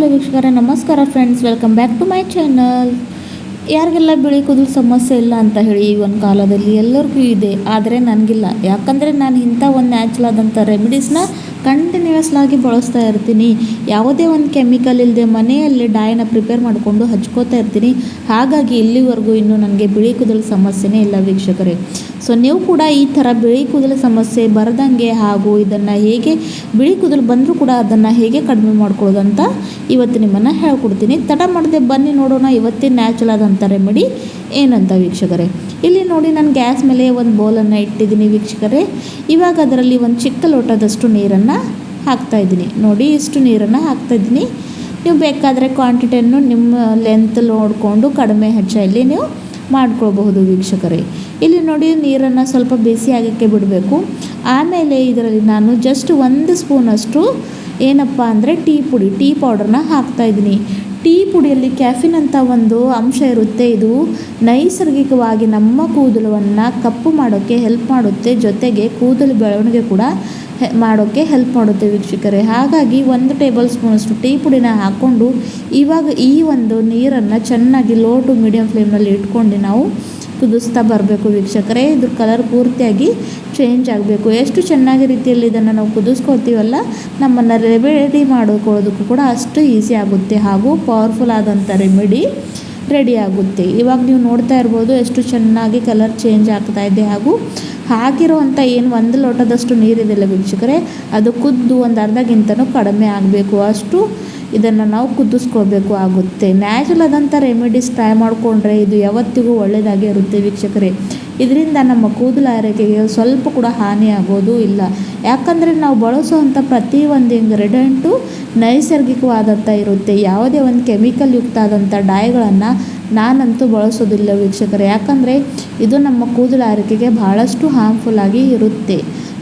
Hello ವೀಕ್ಷಕರೇ, ನಮಸ್ಕಾರ friends welcome back to my channel ಯಾರಿಗೆಲ್ಲ ಬಿಳಿ ಕೂದಲು ಸಮಸ್ಯೆ ಇಲ್ಲ ಅಂತ ಹೇಳಿ ಈ ಒಂದು ಕಾಲದಲ್ಲಿ ಎಲ್ಲರಿಗೂ ಇದೆ. ಆದರೆ ನನಗಿಲ್ಲ. ಯಾಕಂದರೆ ನಾನು ಇಂಥ ಒಂದು ನ್ಯಾಚುರಲ್ ಆದಂಥ ರೆಮಿಡೀಸ್ನ ಕಂಟಿನ್ಯೂಯಸ್ ಆಗಿ ಬಳಸ್ತಾ ಇರ್ತೀನಿ. ಯಾವುದೇ ಒಂದು ಕೆಮಿಕಲ್ ಇಲ್ಲದೆ ಮನೆಯಲ್ಲಿ ಡಾಯನ್ನ ಪ್ರಿಪೇರ್ ಮಾಡಿಕೊಂಡು ಹಚ್ಕೋತಾ ಇರ್ತೀನಿ. ಹಾಗಾಗಿ ಇಲ್ಲಿವರೆಗೂ ಇನ್ನೂ ನನಗೆ ಬಿಳಿ ಕೂದಲು ಸಮಸ್ಯೆನೇ ಇಲ್ಲ ವೀಕ್ಷಕರೇ. ಸೊ ನೀವು ಕೂಡ ಈ ಥರ ಬಿಳಿ ಕೂದಲು ಸಮಸ್ಯೆ ಬರದಂಗೆ ಹಾಗೂ ಇದನ್ನು ಹೇಗೆ ಬಿಳಿ ಕೂದಲು ಬಂದರೂ ಕೂಡ ಅದನ್ನು ಹೇಗೆ ಕಡಿಮೆ ಮಾಡ್ಕೊಳ್ಳೋದು ಅಂತ ಇವತ್ತು ನಿಮ್ಮನ್ನು ಹೇಳ್ಕೊಡ್ತೀನಿ. ತಡ ಮಾಡದೆ ಬನ್ನಿ ನೋಡೋಣ ಇವತ್ತೇ ನ್ಯಾಚುರಲ್ ಆದಂಥ ರೆಮಿಡಿ ಏನಂತ ವೀಕ್ಷಕರೇ. ಇಲ್ಲಿ ನೋಡಿ ನಾನು ಗ್ಯಾಸ್ ಮೇಲೆ ಒಂದು ಬೌಲನ್ನು ಇಟ್ಟಿದ್ದೀನಿ ವೀಕ್ಷಕರೇ. ಇವಾಗ ಅದರಲ್ಲಿ ಒಂದು ಚಿಕ್ಕ ಲೋಟದಷ್ಟು ನೀರನ್ನು ಹಾಕ್ತಾಯಿದ್ದೀನಿ ನೋಡಿ ಇಷ್ಟು ನೀರನ್ನು ಹಾಕ್ತಾಯಿದ್ದೀನಿ ನೀವು ಬೇಕಾದರೆ ಕ್ವಾಂಟಿಟಿಯನ್ನು ನಿಮ್ಮ ಲೆಂತ್ ನೋಡಿಕೊಂಡು ಕಡಿಮೆ ಹೆಚ್ಚಲ್ಲಿ ನೀವು ಮಾಡ್ಕೊಳ್ಬಹುದು ವೀಕ್ಷಕರೇ. ಇಲ್ಲಿ ನೋಡಿ ನೀರನ್ನು ಸ್ವಲ್ಪ ಬಿಸಿ ಆಗೋಕ್ಕೆ ಬಿಡಬೇಕು. ಆಮೇಲೆ ಇದರಲ್ಲಿ ನಾನು ಜಸ್ಟ್ ಒಂದು ಸ್ಪೂನಷ್ಟು ಏನಪ್ಪ ಅಂದರೆ ಟೀ ಪುಡಿ, ಟೀ ಪೌಡರ್ನ ಹಾಕ್ತಾಯಿದ್ದೀನಿ ಟೀ ಪುಡಿಯಲ್ಲಿ ಕ್ಯಾಫಿನ್ ಅಂತ ಒಂದು ಅಂಶ ಇರುತ್ತೆ. ಇದು ನೈಸರ್ಗಿಕವಾಗಿ ನಮ್ಮ ಕೂದಲನ್ನು ಕಪ್ಪು ಮಾಡೋಕ್ಕೆ ಹೆಲ್ಪ್ ಮಾಡುತ್ತೆ. ಜೊತೆಗೆ ಕೂದಲು ಬೆಳವಣಿಗೆ ಕೂಡ ಮಾಡೋಕ್ಕೆ ಹೆಲ್ಪ್ ಮಾಡುತ್ತೆ ವೀಕ್ಷಕರೇ. ಹಾಗಾಗಿ ಒಂದು ಟೇಬಲ್ ಸ್ಪೂನಷ್ಟು ಟೀ ಪುಡಿನ ಹಾಕ್ಕೊಂಡು ಇವಾಗ ಈ ಒಂದು ನೀರನ್ನು ಚೆನ್ನಾಗಿ ಲೋ ಟು ಮೀಡಿಯಮ್ ಫ್ಲೇಮ್ನಲ್ಲಿ ಇಟ್ಕೊಂಡು ನಾವು ಕುದಿಸ್ತಾ ಬರಬೇಕು ವೀಕ್ಷಕರೇ. ಇದ್ರ ಕಲರ್ ಪೂರ್ತಿಯಾಗಿ ಚೇಂಜ್ ಆಗಬೇಕು. ಎಷ್ಟು ಚೆನ್ನಾಗಿ ರೀತಿಯಲ್ಲಿ ಇದನ್ನು ನಾವು ಕುದಿಸ್ಕೊಳ್ತೀವಲ್ಲ, ನಮ್ಮನ್ನು ರೆಮಿಡಿ ಮಾಡಿಕೊಳ್ಳೋದಕ್ಕೂ ಕೂಡ ಅಷ್ಟು ಈಸಿ ಆಗುತ್ತೆ ಹಾಗೂ ಪವರ್ಫುಲ್ ಆದಂಥ ರೆಮಿಡಿ ರೆಡಿ ಆಗುತ್ತೆ. ಇವಾಗ ನೀವು ನೋಡ್ತಾ ಇರ್ಬೋದು ಎಷ್ಟು ಚೆನ್ನಾಗಿ ಕಲರ್ ಚೇಂಜ್ ಆಗ್ತಾ ಇದೆ ಹಾಗೂ ಹಾಕಿರುವಂಥ ಏನು ಒಂದು ಲೋಟದಷ್ಟು ನೀರಿದೆಲ್ಲ ವೀಕ್ಷಕರೇ, ಅದು ಕುದ್ದು ಒಂದು ಅರ್ಧಗಿಂತನೂ ಕಡಿಮೆ ಆಗಬೇಕು. ಅಷ್ಟು ಇದನ್ನು ನಾವು ಕುದಿಸ್ಕೊಳ್ಬೇಕು ಆಗುತ್ತೆ. ನ್ಯಾಚುರಲ್ ಆದಂಥ ರೆಮಿಡೀಸ್ ಟ್ರೈ ಮಾಡಿಕೊಂಡ್ರೆ ಇದು ಯಾವತ್ತಿಗೂ ಒಳ್ಳೆಯದಾಗಿ ಇರುತ್ತೆ ವೀಕ್ಷಕರೇ. ಇದರಿಂದ ನಮ್ಮ ಕೂದಲ ಆರೈಕೆಗೆ ಸ್ವಲ್ಪ ಕೂಡ ಹಾನಿ ಆಗೋದು ಇಲ್ಲ. ಯಾಕಂದರೆ ನಾವು ಬಳಸುವಂಥ ಪ್ರತಿ ಒಂದು ಇಂಗ್ರೀಡಿಯೆಂಟು ನೈಸರ್ಗಿಕವಾದಂಥ ಇರುತ್ತೆ. ಯಾವುದೇ ಒಂದು ಕೆಮಿಕಲ್ ಯುಕ್ತ ಆದಂಥ ಡೈಗಳನ್ನು ನಾನಂತೂ ಬಳಸೋದಿಲ್ಲ ವೀಕ್ಷಕರೇ. ಯಾಕಂದರೆ ಇದು ನಮ್ಮ ಕೂದಲು ಆರೋಗ್ಯಕ್ಕೆ ಭಾಳಷ್ಟು ಹಾರ್ಮ್ಫುಲ್ ಆಗಿ ಇರುತ್ತೆ.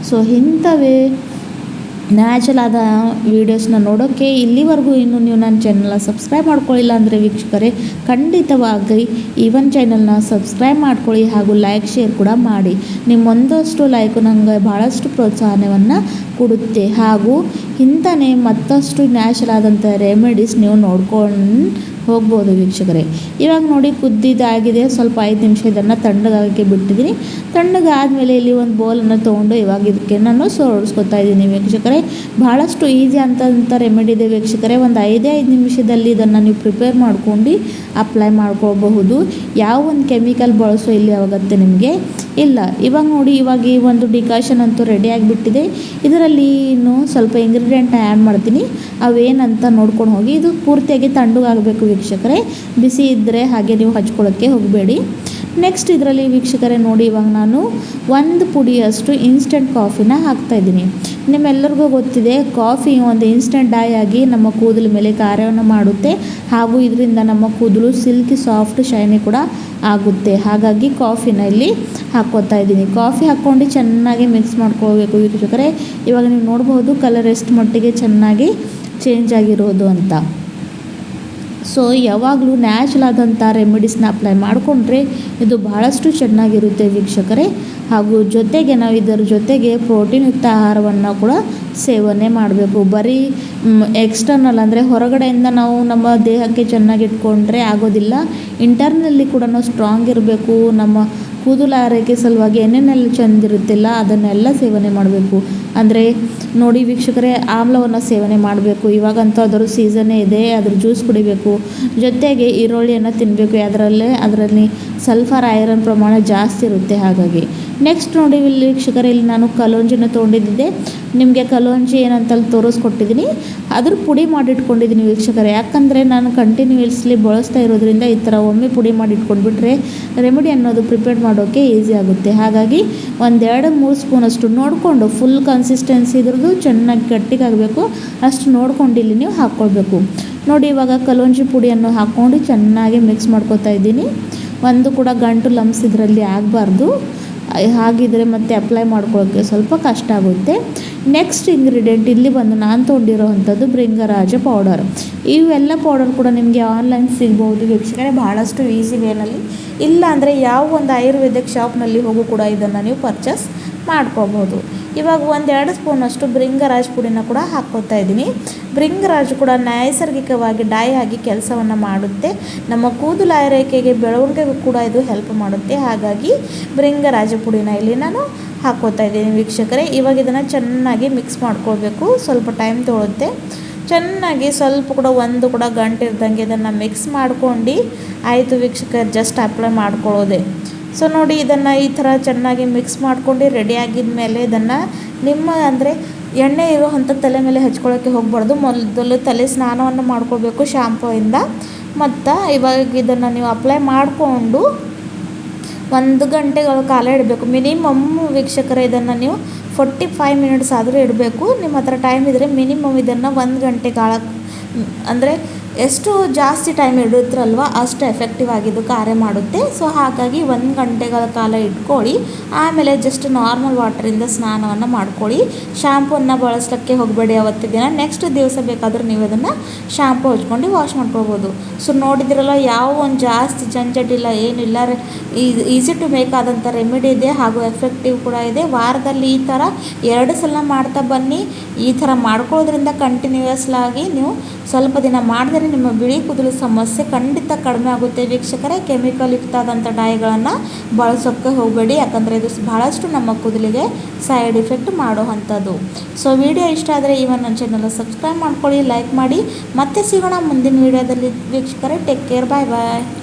ಸೊ ಇಂಥವೇ ನ್ಯಾಚುರಲ್ ಆದ ವೀಡಿಯೋಸ್ನ ನೋಡೋಕ್ಕೆ ಇಲ್ಲಿವರೆಗೂ ಇನ್ನೂ ನೀವು ನನ್ನ ಚಾನಲ್ನ ಸಬ್ಸ್ಕ್ರೈಬ್ ಮಾಡ್ಕೊಳ್ಳಿಲ್ಲ ಅಂದರೆ ವೀಕ್ಷಕರೇ, ಖಂಡಿತವಾಗಿ ಈ ಒಂದು ಚಾನಲ್ನ ಸಬ್ಸ್ಕ್ರೈಬ್ ಮಾಡ್ಕೊಳ್ಳಿ ಹಾಗೂ ಲೈಕ್ ಶೇರ್ ಕೂಡ ಮಾಡಿ. ನಿಮ್ಮ ಒಂದಷ್ಟು ಲೈಕು ನನಗೆ ಭಾಳಷ್ಟು ಪ್ರೋತ್ಸಾಹವನ್ನು ಕೊಡುತ್ತೆ. ಹಾಗೂ ಇಂಥನೇ ಮತ್ತಷ್ಟು ನ್ಯಾಚುರಲ್ ಆದಂಥ ರೆಮಿಡೀಸ್ ನೀವು ನೋಡ್ಕೊಂಡು ಹೋಗ್ಬೋದು ವೀಕ್ಷಕರೇ. ಇವಾಗ ನೋಡಿ ಕುದ್ದಿದ್ದಾಗಿದೆ. ಸ್ವಲ್ಪ ಐದು ನಿಮಿಷ ಇದನ್ನು ತಣ್ಣಗಾಗಕ್ಕೆ ಬಿಟ್ಟಿದ್ದೀನಿ. ತಣ್ಣಗಾದಮೇಲೆ ಇಲ್ಲಿ ಒಂದು ಬೌಲನ್ನು ತೊಗೊಂಡು ಇವಾಗ ಇದಕ್ಕೆ ನಾನು ಸೋಡಿಸ್ಕೊತಾ ಇದ್ದೀನಿ ವೀಕ್ಷಕರೇ. ಭಾಳಷ್ಟು ಈಸಿ ಅಂತಂಥ ರೆಮಿಡಿ ಇದೆ ವೀಕ್ಷಕರೇ. ಒಂದು ಐದೇ ಐದು ನಿಮಿಷದಲ್ಲಿ ಇದನ್ನು ನೀವು ಪ್ರಿಪೇರ್ ಮಾಡ್ಕೊಂಡು ಅಪ್ಲೈ ಮಾಡ್ಕೊಳ್ಬಹುದು. ಯಾವ ಒಂದು ಕೆಮಿಕಲ್ ಬಳಸೋ ಇಲ್ಲಿ ಆಗುತ್ತೆ ನಿಮಗೆ. ಇಲ್ಲ. ಇವಾಗ ನೋಡಿ, ಇವಾಗ ಈ ಒಂದು ಡಿಕಾಷನ್ ಅಂತೂ ರೆಡಿ ಆಗಿಬಿಟ್ಟಿದೆ. ಇದರಲ್ಲಿ ಇನ್ನು ಸ್ವಲ್ಪ ಇಂಗ್ರೀಡಿಯೆಂಟ್ನ ಆ್ಯಡ್ ಮಾಡ್ತೀನಿ. ಅವೇನಂತ ನೋಡ್ಕೊಂಡು ಹೋಗಿ. ಇದು ಪೂರ್ತಿಯಾಗಿ ತಣ್ಣಗಾಗಬೇಕು ವೀಕ್ಷಕರೇ. ಬಿಸಿ ಇದ್ದರೆ ಹಾಗೆ ನೀವು ಹಚ್ಕೊಳ್ಳೋಕ್ಕೆ ಹೋಗಬೇಡಿ. ನೆಕ್ಸ್ಟ್ ಇದರಲ್ಲಿ ವೀಕ್ಷಕರೇ ನೋಡಿ, ಇವಾಗ ನಾನು ಒಂದು ಪುಡಿಯಷ್ಟು ಇನ್ಸ್ಟೆಂಟ್ ಕಾಫಿನ ಹಾಕ್ತಾಯಿದ್ದೀನಿ ನಿಮ್ಮೆಲ್ಲರಿಗೂ ಗೊತ್ತಿದೆ, ಕಾಫಿ ಒಂದು ಇನ್ಸ್ಟೆಂಟ್ ಡೈ ಆಗಿ ನಮ್ಮ ಕೂದಲ ಮೇಲೆ ಕಾರ್ಯವನ್ನು ಮಾಡುತ್ತೆ. ಹಾಗೂ ಇದರಿಂದ ನಮ್ಮ ಕೂದಲು ಸಿಲ್ಕಿ ಸಾಫ್ಟ್ ಶೈನಿ ಕೂಡ ಆಗುತ್ತೆ. ಹಾಗಾಗಿ ಕಾಫಿನ ಇಲ್ಲಿ ಹಾಕ್ಕೋತಾ ಇದ್ದೀನಿ. ಕಾಫಿ ಹಾಕ್ಕೊಂಡು ಚೆನ್ನಾಗಿ ಮಿಕ್ಸ್ ಮಾಡ್ಕೋಬೇಕು ವೀಕ್ಷಕರೇ. ಇವಾಗ ನೀವು ನೋಡ್ಬೋದು ಕಲರ್ ಎಷ್ಟು ಮಟ್ಟಿಗೆ ಚೆನ್ನಾಗಿ ಚೇಂಜ್ ಆಗಿರೋದು ಅಂತ. ಸೊ ಯಾವಾಗಲೂ ನ್ಯಾಚುರಲ್ ಆದಂಥ ರೆಮಿಡೀಸ್ನ ಅಪ್ಲೈ ಮಾಡಿಕೊಂಡ್ರೆ ಇದು ಭಾಳಷ್ಟು ಚೆನ್ನಾಗಿರುತ್ತೆ ವೀಕ್ಷಕರೇ. ಹಾಗೂ ಜೊತೆಗೆ ನಾವು ಇದರ ಜೊತೆಗೆ ಪ್ರೋಟೀನ್ ಯುಕ್ತ ಆಹಾರವನ್ನು ಕೂಡ ಸೇವನೆ ಮಾಡಬೇಕು. ಬರೀ ಎಕ್ಸ್ಟರ್ನಲ್ ಅಂದರೆ ಹೊರಗಡೆಯಿಂದ ನಾವು ನಮ್ಮ ದೇಹಕ್ಕೆ ಚೆನ್ನಾಗಿ ಇಟ್ಕೊಂಡ್ರೆ ಆಗೋದಿಲ್ಲ. ಇಂಟರ್ನಲ್ಲಿ ಕೂಡ ನಾವು ಸ್ಟ್ರಾಂಗ್ ಇರಬೇಕು. ನಮ್ಮ ಕೂದಲು ಆರೈಕೆ ಸಲುವಾಗಿ ಏನೇನೆಲ್ಲ ಚೆಂದಿರುತ್ತಿಲ್ಲ, ಅದನ್ನೆಲ್ಲ ಸೇವನೆ ಮಾಡಬೇಕು. ಅಂದರೆ ನೋಡಿ ವೀಕ್ಷಕರೇ, ಆಮ್ಲವನ್ನು ಸೇವನೆ ಮಾಡಬೇಕು. ಇವಾಗಂತೂ ಅದರ ಸೀಸನ್ನೇ ಇದೆ, ಅದ್ರ ಜ್ಯೂಸ್ ಕುಡಿಬೇಕು. ಜೊತೆಗೆ ಈರುಳ್ಳಿಯನ್ನು ತಿನ್ನಬೇಕು ಅದರಲ್ಲೇ ಅದರಲ್ಲಿ ಸಲ್ಫರ್ ಐರನ್ ಪ್ರಮಾಣ ಜಾಸ್ತಿ ಇರುತ್ತೆ ಹಾಗಾಗಿ. ನೆಕ್ಸ್ಟ್ ನೋಡಿ ವೀಕ್ಷಕರೇ, ಇಲ್ಲಿ ನಾನು ಕಲೋಂಜಿನ ತೊಗೊಂಡಿದ್ದೆ. ನಿಮಗೆ ಕಲೋಂಜಿ ಏನಂತ ತೋರಿಸ್ಕೊಟ್ಟಿದ್ದೀನಿ. ಅದ್ರ ಪುಡಿ ಮಾಡಿಟ್ಕೊಂಡಿದ್ದೀನಿ ವೀಕ್ಷಕರೇ. ಯಾಕಂದರೆ ನಾನು ಕಂಟಿನ್ಯೂಸ್ಲಿ ಬಳಸ್ತಾ ಇರೋದ್ರಿಂದ ಈ ಥರ ಒಮ್ಮೆ ಪುಡಿ ಮಾಡಿ ಇಟ್ಕೊಂಡ್ಬಿಟ್ರೆ ರೆಮಿಡಿ ಅನ್ನೋದು ಪ್ರಿಪೇರ್ ಮಾಡೋಕ್ಕೆ ಈಸಿ ಆಗುತ್ತೆ. ಹಾಗಾಗಿ ಒಂದೆರಡು ಮೂರು ಸ್ಪೂನ್ ಅಷ್ಟು ನೋಡಿಕೊಂಡು ಫುಲ್ ಕನ್ಸಿಸ್ಟೆನ್ಸಿ ಇದ್ರದ್ದು ಚೆನ್ನಾಗಿ ಗಟ್ಟಿಗಾಗಬೇಕು ಅಷ್ಟು ನೋಡ್ಕೊಂಡು ಇಲ್ಲಿ ನೀವು ಹಾಕ್ಕೊಳ್ಬೇಕು. ನೋಡಿ ಇವಾಗ ಕಲೋಂಜಿ ಪುಡಿಯನ್ನು ಹಾಕ್ಕೊಂಡು ಚೆನ್ನಾಗಿ ಮಿಕ್ಸ್ ಮಾಡ್ಕೋತಾ ಇದ್ದೀನಿ. ಒಂದು ಕೂಡ ಗಂಟು ಲಮ್ಸ್ ಇದರಲ್ಲಿ ಆಗಬಾರ್ದು. ಹಾಗಿದ್ರೆ ಮತ್ತೆ ಅಪ್ಲೈ ಮಾಡ್ಕೊಳ್ಳೋಕ್ಕೆ ಸ್ವಲ್ಪ ಕಷ್ಟ ಆಗುತ್ತೆ. ನೆಕ್ಸ್ಟ್ ಇಂಗ್ರೀಡಿಯೆಂಟ್ ಇಲ್ಲಿ ಬಂದು ನಾನು ತೊಗೊಂಡಿರೋ ಅಂಥದ್ದು ಭೃಂಗರಾಜ ಪೌಡರ್ ಇವೆಲ್ಲ ಪೌಡರ್ ಕೂಡ ನಿಮಗೆ ಆನ್ಲೈನ್ ಸಿಗ್ಬೋದು ವೀಕ್ಷಕರೇ ಭಾಳಷ್ಟು ಈಸಿ ವೇನಲ್ಲಿ ಇಲ್ಲ ಅಂದರೆ ಯಾವ ಒಂದು ಆಯುರ್ವೇದಿಕ್ ಶಾಪ್ನಲ್ಲಿ ಹೋಗು ಕೂಡ ಇದನ್ನು ನೀವು ಪರ್ಚೇಸ್ ಮಾಡ್ಕೋಬೋದು ಇವಾಗ ಒಂದೆರಡು ಸ್ಪೂನಷ್ಟು ಬ್ರಿಂಗರಾಜ್ ಪುಡಿನ ಕೂಡ ಹಾಕ್ಕೊತಾ ಇದ್ದೀನಿ. ಬ್ರಿಂಗರಾಜ್ ಕೂಡ ನೈಸರ್ಗಿಕವಾಗಿ ಡೈ ಆಗಿ ಕೆಲಸವನ್ನು ಮಾಡುತ್ತೆ. ನಮ್ಮ ಕೂದಲು ಆರೈಕೆಗೆ ಬೆಳವಣಿಗೆಗೂ ಕೂಡ ಇದು ಹೆಲ್ಪ್ ಮಾಡುತ್ತೆ. ಹಾಗಾಗಿ ಭೃಂಗರಾಜ ಪುಡಿನ ಇಲ್ಲಿ ನಾನು ಹಾಕ್ಕೋತಾ ಇದ್ದೀನಿ ವೀಕ್ಷಕರೇ. ಇವಾಗ ಇದನ್ನು ಚೆನ್ನಾಗಿ ಮಿಕ್ಸ್ ಮಾಡ್ಕೊಳ್ಬೇಕು. ಸ್ವಲ್ಪ ಟೈಮ್ ತೊಗೊಳುತ್ತೆ. ಚೆನ್ನಾಗಿ ಸ್ವಲ್ಪ ಕೂಡ ಒಂದು ಕೂಡ ಗಂಟು ಇದನ್ನು ಮಿಕ್ಸ್ ಮಾಡ್ಕೊಂಡು ಆಯಿತು ವೀಕ್ಷಕ ಜಸ್ಟ್ ಅಪ್ಲೈ ಮಾಡ್ಕೊಳ್ಳೋದೆ. ಸೊ ನೋಡಿ ಇದನ್ನು ಈ ಥರ ಚೆನ್ನಾಗಿ ಮಿಕ್ಸ್ ಮಾಡ್ಕೊಂಡು ರೆಡಿ ಆಗಿದ ಮೇಲೆ ಇದನ್ನು ನಿಮ್ಮ ಅಂದರೆ ಎಣ್ಣೆ ಇರೋ ಅಂಥ ತಲೆ ಮೇಲೆ ಹಚ್ಕೊಳ್ಳೋಕ್ಕೆ ಹೋಗಬಾರ್ದು. ಮೊದಲು ತಲೆ ಸ್ನಾನವನ್ನು ಮಾಡ್ಕೊಳ್ಬೇಕು ಶ್ಯಾಂಪೂಯಿಂದ ಮತ್ತು ಇವಾಗ ಇದನ್ನು ನೀವು ಅಪ್ಲೈ ಮಾಡಿಕೊಂಡು ಒಂದು ಗಂಟೆಗಳ ಕಾಲ ಇಡಬೇಕು. ಮಿನಿಮಮ್ ವೀಕ್ಷಕರ ಇದನ್ನು ನೀವು ಫೋರ್ಟಿ ಫೈವ್ ಮಿನಿಟ್ಸ್ ಆದರೂ ಇಡಬೇಕು. ನಿಮ್ಮ ಹತ್ರ ಟೈಮ್ ಇದ್ದರೆ ಮಿನಿಮಮ್ ಇದನ್ನು ಒಂದು ಗಂಟೆ ಕಾಲ, ಅಂದರೆ ಎಷ್ಟು ಜಾಸ್ತಿ ಟೈಮ್ ಇಡುತ್ತಲ್ವ ಅಷ್ಟು ಎಫೆಕ್ಟಿವ್ ಆಗಿದ್ದು ಕಾರ್ಯ ಮಾಡುತ್ತೆ. ಸೊ ಹಾಗಾಗಿ ಒಂದು ಗಂಟೆಗಳ ಕಾಲ ಇಟ್ಕೊಳ್ಳಿ. ಆಮೇಲೆ ಜಸ್ಟ್ ನಾರ್ಮಲ್ ವಾಟರಿಂದ ಸ್ನಾನವನ್ನು ಮಾಡ್ಕೊಳ್ಳಿ. ಶ್ಯಾಂಪೂನ ಬಳಸಲಿಕ್ಕೆ ಹೋಗಬೇಡಿ ಅವತ್ತು ದಿನ. ನೆಕ್ಸ್ಟ್ ದಿವಸ ಬೇಕಾದರೂ ನೀವು ಅದನ್ನು ಶ್ಯಾಂಪು ಹಚ್ಕೊಂಡು ವಾಶ್ ಮಾಡ್ಕೊಬೋದು ಸೊ ನೋಡಿದ್ರಲ್ಲ ಯಾವ ಒಂದು ಜಾಸ್ತಿ ಜಂಜಟಿಲ್ಲ ಏನಿಲ್ಲ ಈಸಿ ಟು ಮೇಕ್ ಆದಂಥ ರೆಮಿಡಿ ಇದೆ ಹಾಗೂ ಎಫೆಕ್ಟಿವ್ ಕೂಡ ಇದೆ. ವಾರದಲ್ಲಿ ಈ ಥರ ಎರಡು ಸಲ ಮಾಡ್ತಾ ಬನ್ನಿ. ಈ ಥರ ಮಾಡ್ಕೊಳ್ಳೋದ್ರಿಂದ ಕಂಟಿನ್ಯೂಯಸ್ಲಾಗಿ ನೀವು ಸ್ವಲ್ಪ ದಿನ ಮಾಡಿದರೆ ನಿಮ್ಮ ಬಿಳಿ ಕೂದಲು ಸಮಸ್ಯೆ ಖಂಡಿತ ಕಡಿಮೆ ಆಗುತ್ತೆ ವೀಕ್ಷಕರೇ. ಕೆಮಿಕಲ್ ಆದಂಥ ಡೈಗಳನ್ನು ಬಳಸೋಕ್ಕೆ ಹೋಗಬೇಡಿ. ಯಾಕಂದರೆ ಇದು ಬಹಳಷ್ಟು ನಮ್ಮ ಕೂದಲಿಗೆ ಸೈಡ್ ಇಫೆಕ್ಟ್ ಮಾಡುವಂಥದ್ದು. ಸೊ ವಿಡಿಯೋ ಇಷ್ಟ ಆದರೆ ಇವನ್ ನನ್ನ ಚಾನಲ್ ಸಬ್ಸ್ಕ್ರೈಬ್ ಮಾಡ್ಕೊಳ್ಳಿ ಲೈಕ್ ಮಾಡಿ. ಮತ್ತೆ ಸಿಗೋಣ ಮುಂದಿನ ವಿಡಿಯೋದಲ್ಲಿ ವೀಕ್ಷಕರೇ. ಟೇಕ್ ಕೇರ್ ಬಾಯ್ ಬಾಯ್